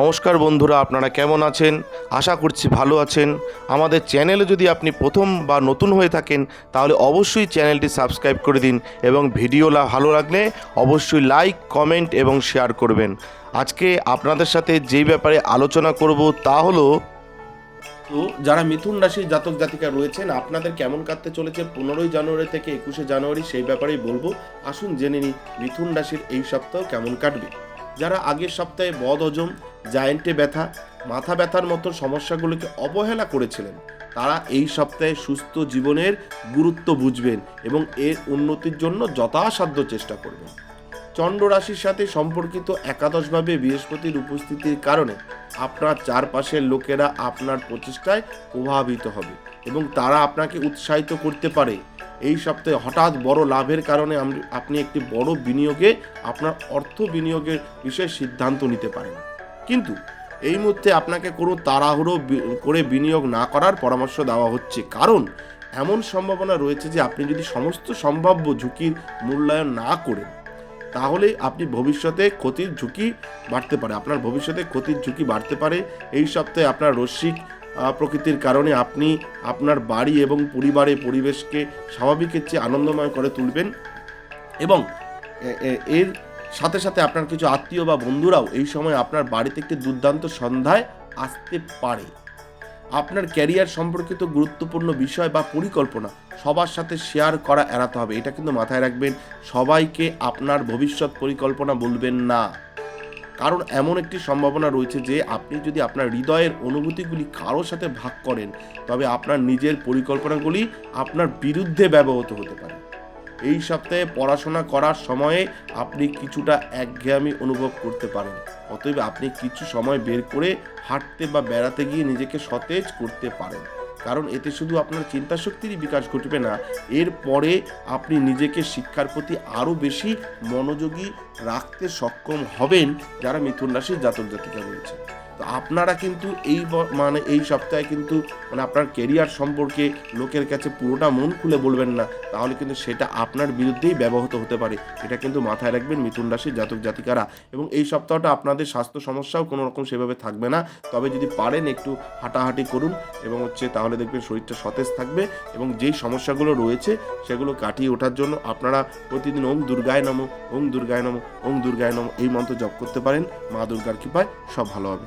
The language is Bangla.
নমস্কার বন্ধুরা, আপনারা কেমন আছেন? আশা করছি ভালো আছেন। আমাদের চ্যানেলে যদি আপনি প্রথম বা নতুন হয়ে থাকেন, তাহলে অবশ্যই চ্যানেলটি সাবস্ক্রাইব করে দিন এবং ভিডিও ভালো লাগলে অবশ্যই লাইক, কমেন্ট এবং শেয়ার করবেন। আজকে আপনাদের সাথে যেই ব্যাপারে আলোচনা করব তা হলো, তো যারা মিথুন রাশির জাতক জাতিকা রয়েছেন, আপনাদের কেমন কাটতে চলেছে? পনেরোই জানুয়ারি থেকে একুশে জানুয়ারি সেই ব্যাপারেই বলব। আসুন জেনে নিই, মিথুন রাশির এই সপ্তাহ কেমন কাটবে? যারা আগের সপ্তাহে বদ হজম জায়েন্টে ব্যথা, মাথা ব্যথার মতো সমস্যাগুলোকে অবহেলা করেছিলেন, তারা এই সপ্তাহে সুস্থ জীবনের গুরুত্ব বুঝবেন এবং এর উন্নতির জন্য যথাসাধ্য চেষ্টা করবেন। চন্দ্র রাশির সাথে সম্পর্কিত একাদশভাবে বৃহস্পতির উপস্থিতির কারণে আপনার চারপাশের লোকেরা আপনার প্রচেষ্টায় প্রভাবিত হবে এবং তারা আপনাকে উৎসাহিত করতে পারে। এই সপ্তাহে হঠাৎ বড় লাভের কারণে আপনি একটি বড় বিনিয়োগে আপনার অর্থ বিনিয়োগের বিষয়ে সিদ্ধান্ত নিতে পারেন। কিন্তু এই মুহূর্তে আপনাকে কোনো তাড়াহুড়ো করে বিনিয়োগ না করার পরামর্শ দেওয়া হচ্ছে। কারণ এমন সম্ভাবনা রয়েছে যে আপনি যদি সমস্ত সম্ভাব্য ঝুঁকির মূল্যায়ন না করেন তাহলে আপনি ভবিষ্যতে ক্ষতির ঝুঁকি বাড়তে পারে। আপনার ভবিষ্যতে ক্ষতির ঝুঁকি বাড়তে পারে। এই সপ্তাহে আপনার আহ, প্রকৃতির কারণে আপনি আপনার বাড়ি এবং পরিবারে পরিবেশকে স্বাভাবিকের চেয়ে আনন্দময় করে তুলবেন এবং এর সাথে সাথে আপনার কিছু আত্মীয় বা বন্ধুরাও এই সময় আপনার বাড়িতে একটি দুর্দান্ত সন্ধ্যায় আসতে পারে। আপনার ক্যারিয়ার সম্পর্কিত গুরুত্বপূর্ণ বিষয় বা পরিকল্পনা সবার সাথে শেয়ার করা এড়াতে হবে। এটা কিন্তু মাথায় রাখবেন, সবাইকে আপনার ভবিষ্যৎ পরিকল্পনা বলবেন না। কারণ এমন একটি সম্ভাবনা রয়েছে যে আপনি যদি আপনার হৃদয়ের অনুভূতিগুলি কারোর সাথে ভাগ করেন, তবে আপনার নিজের পরিকল্পনাগুলি আপনার বিরুদ্ধে ব্যবহৃত হতে পারে। এই সপ্তাহে পড়াশোনা করার সময়ে আপনি কিছুটা একঘেয়ামি অনুভব করতে পারেন, অতএব আপনি কিছু সময় বের করে হাঁটতে বা বেড়াতে গিয়ে নিজেকে সতেজ করতে পারেন। কারণ এতে শুধু আপনার চিন্তা শক্তিরই বিকাশ ঘটবে না এরপরে আপনি নিজেকে শিক্ষার প্রতি আরও বেশি মনোযোগী রাখতে সক্ষম হবেন যারা মিথুন রাশির জাতক জাতিকা রয়েছে। আপনারা কিন্তু এই মানে এই সপ্তাহে কিন্তু মানে আপনার কেরিয়ার সম্পর্কে লোকের কাছে পুরোটা মন খুলে বলবেন না, তাহলে কিন্তু সেটা আপনার বিরুদ্ধেই ব্যবহৃত হতে পারে। এটা কিন্তু মাথায় রাখবেন মিথুন রাশির জাতক জাতিকারা। এবং এই সপ্তাহটা আপনাদের স্বাস্থ্য সমস্যাও কোনো রকম সেভাবে থাকবে না। তবে যদি পারেন একটু হাঁটাহাঁটি করুন এবং হচ্ছে তাহলে দেখবেন শরীরটা সতেজ থাকবে এবং যেই সমস্যাগুলো রয়েছে সেগুলো কাটিয়ে ওঠার জন্য আপনারা প্রতিদিন ওম দুর্গায় নম, ওম দুর্গায় নম, ওম দুর্গায় নম এই মন্ত্র জপ করতে পারেন। মা দুর্গার কৃপায় সব ভালো হবে।